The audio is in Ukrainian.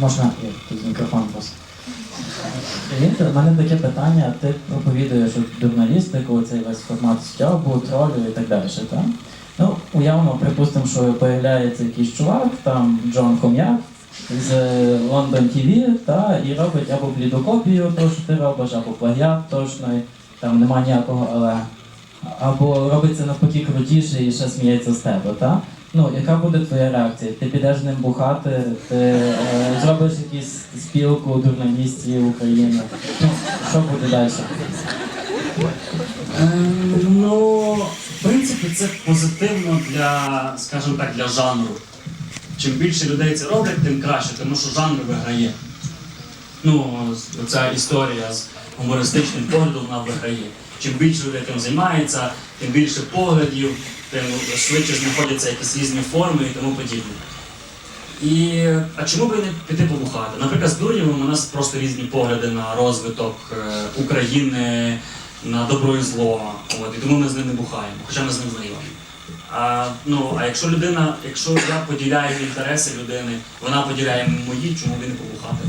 можна я тут мікрофон просто. Привіт, у мене таке питання. Ти проповідуєш журналістику, цей весь формат стьобу, тролю і так далі, так? Ну, уявно, припустимо, що появляється якийсь чувак, там Джон Ком'як з London TV, та, і робить або блідокопію того, що ти робиш, або плагіат точно, там нема ніякого але. Або робить це навпаки крутіше і ще сміється з тебе, так? Ну, яка буде твоя реакція? Ти підеш ним бухати, ти е, зробиш якусь спілку журналістів України. Ну, що буде далі? Ем, Ну, в принципі, це позитивно для, скажімо так, для жанру. Чим більше людей це роблять, тим краще, тому що жанр виграє. Ну, ця історія з гумористичним поглядом вона виграє. Чим більше людей тим займається, тим більше поглядів, тим швидше знаходяться якісь різні форми і тому подібне. І, а чому би не піти побухати? Наприклад, з Дурнєвим у нас просто різні погляди на розвиток е, України, на добро і зло. От, і тому ми з ним не бухаємо, хоча ми з ним знайомі. А, ну, а якщо людина, якщо я поділяю інтереси людини, вона поділяє мої, чому би не побухати?